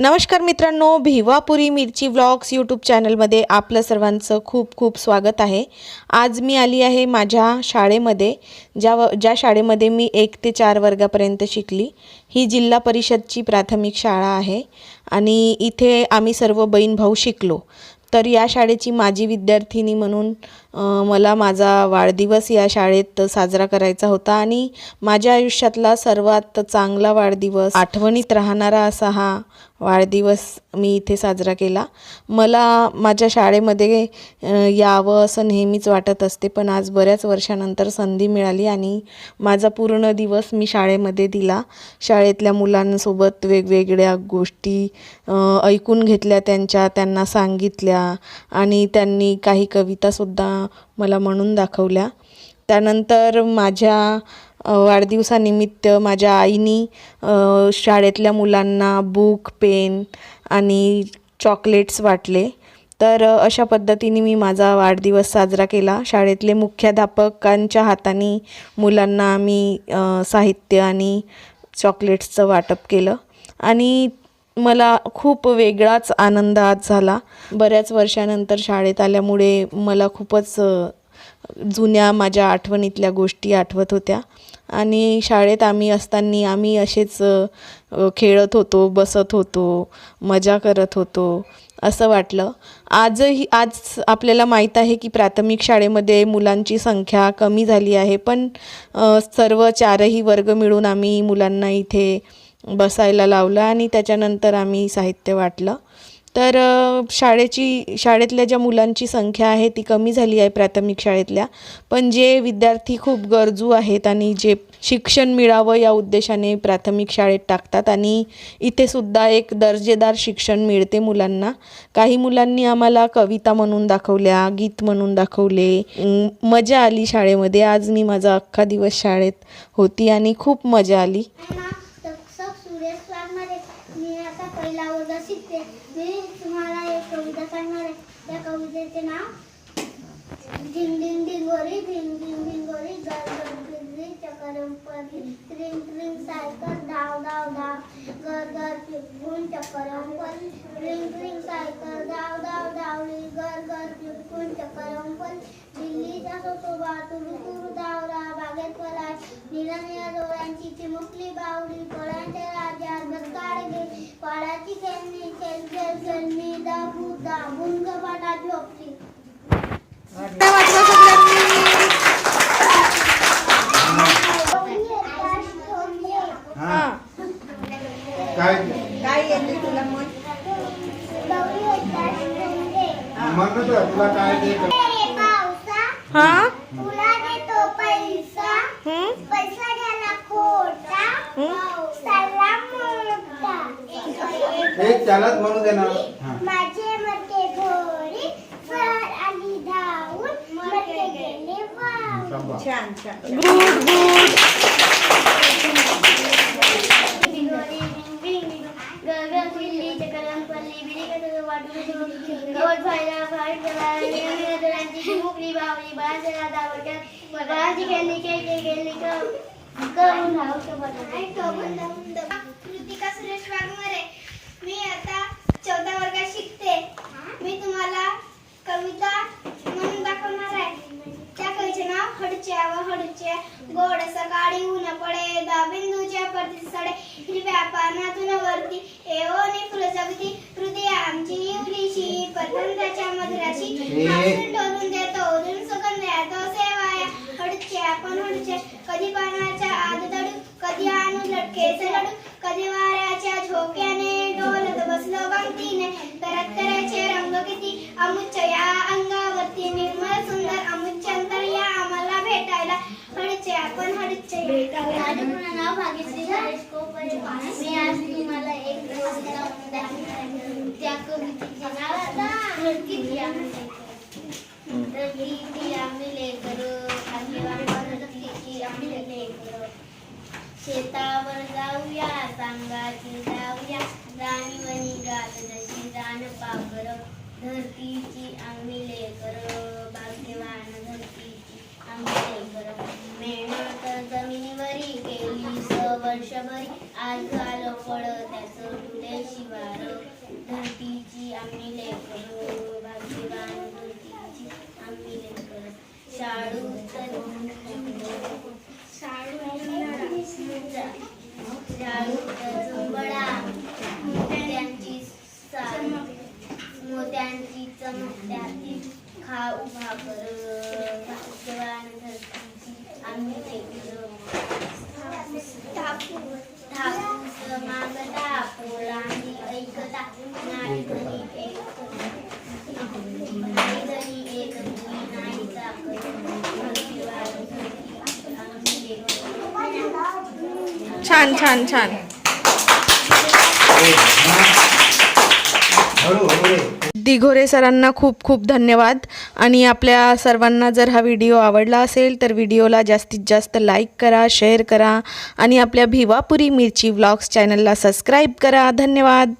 नमस्कार मित्रांनो भिवापुरी मिरची व्लॉग्स यूट्यूब चॅनलमध्ये आपलं सर्वांचं खूप खूप स्वागत आहे. आज मी आली आहे माझ्या शाळेमध्ये ज्या व ज्या शाळेमध्ये मी एक ते चार वर्गापर्यंत शिकली. ही जिल्हा परिषदची प्राथमिक शाळा आहे आणि इथे आम्ही सर्व बहीण भाऊ शिकलो. तर या शाळेची माजी विद्यार्थिनी म्हणून मला माझा वाढदिवस या शाळेत साजरा करायचा होता आणि माझ्या आयुष्यातला सर्वात चांगला वाढदिवस आठवणीत राहणारा असा हा वाढदिवस मी इथे साजरा केला. मला माझ्या शाळेमध्ये यावं असं नेहमीच वाटत असते पण आज बऱ्याच वर्षानंतर संधी मिळाली आणि माझा पूर्ण दिवस मी शाळेमध्ये दिला. शाळेतल्या मुलांसोबत वेगवेगळ्या गोष्टी ऐकून घेतल्या त्यांच्या त्यांना सांगितल्या आणि त्यांनी काही कवितासुद्धा मला म्हणून दाखवल्या. त्यानंतर माझ्या वाढदिवसानिमित्त माझ्या आईनी शाळेतल्या मुलांना बुक पेन आणि चॉकलेट्स वाटले. तर अशा पद्धतीने मी माझा वाढदिवस साजरा केला. शाळेतले मुख्याध्यापकांच्या हाताने मुलांना आम्ही साहित्य आणि चॉकलेट्सचं वाटप केलं. आणि मला खूप वेगळाच आनंद आज झाला. बऱ्याच वर्षानंतर शाळेत आल्यामुळे मला खूपच जुन्या माझ्या आठवणीतल्या गोष्टी आठवत होत्या. आणि शाळेत आम्ही असताना आम्ही असेच खेळत होतो बसत होतो मजा करत होतो असं वाटलं. आजही आज आपल्याला माहीत आहे की प्राथमिक शाळेमध्ये मुलांची संख्या कमी झाली आहे पण सर्व चारही वर्ग मिळून आम्ही मुलांना इथे बसायला लावलं आणि त्याच्यानंतर आम्ही साहित्य वाटलं. तर शाळेची शाळेतल्या ज्या मुलांची संख्या आहे ती कमी झाली आहे प्राथमिक शाळेतल्या. पण जे विद्यार्थी खूप गरजू आहेत आणि जे शिक्षण मिळावं या उद्देशाने प्राथमिक शाळेत टाकतात आणि इथे सुद्धा एक दर्जेदार शिक्षण मिळते मुलांना. काही मुलांनी आम्हाला कविता म्हणून दाखवल्या गीत म्हणून दाखवले. मजा आली शाळेमध्ये. आज मी माझा अख्खा दिवस शाळेत होती आणि खूप मजा आली ना तक्षक सुरेश क्लासमध्ये मी आता शिकते. मी तुम्हाला एक कविता सांगणार आहे. त्या कवितेचे नाव ढिंग ढिंग डिंगोरी ढिंग ढिंग डिंगोरी गरगरी घर फिरली चक्कर सायकल धाव धाव धाव घर घर फिरकून चक्कर पडली ट्रिंग सायकल धाव धाव धावली घर घर फिरकून चक्कर पडली दिल्लीचा सोसोबा हां? हे त्यालाच म्हणू दे ना. हा. माझे मरके घोडी सर आली धावून गेले. छान छान. Good good. कृतिका सुरेश वाघमारे. मी आता चौदा वर्गात शिकते. मी तुम्हाला कविता म्हणून दाखवणार आहे. त्या कवीचे नाव हडच्या व हडच्या. गोड सकाळी ऊन पडे दाबिंदूच्या परती सडे. हिरव्या पानातून वरती एवोनी फुलं जगती. हृदय आमची इवलीशी पतंगाच्या मधुराशी. हासून डोलून देतो उजून सुगंध येतो सेवाया. हडच्या पण हडच्या कधी पानाच्या आद दडू कधी आणू लटकेच लडू. कधी वाऱ्याच्या झोक्याने डोलत बसलो गमतीने तरत करायचे रंग किती अमुच्च या अंगावरती. निर्मळ सुंदर अमुच्च अंतर या आम्हाला भेटायला. हडचे आपण हडचे नाव भाग्यश्री मी आज तुम्हाला एक शेतावर जाऊया सांगाची जाऊया. राणी वनी गात जशी जाण पाकर धरतीची आम्ही लेकर भाग्यवान धरतीची आम्ही लेकर मेहनत जमिनीवरी केली स वर्षभरी आज झालं फळ त्याचं तुटे शिवार. आम्ही लेकरू भाग्यवान दुधीची आम्ही लेकर. शाळू शाळू झुंबडा मोत्यांची मोत्यांची चमक खाऊ भाकर. छान छान छान. दिघोरे सरांना खूप खूप धन्यवाद. आणि आपल्या सर्वांना जर हा व्हिडिओ आवडला असेल तर व्हिडिओला जास्तीत जास्त लाईक करा शेअर करा. आणि आपल्या भिवापुरी मिरची व्लॉग्स चॅनलला सबस्क्राईब करा. धन्यवाद.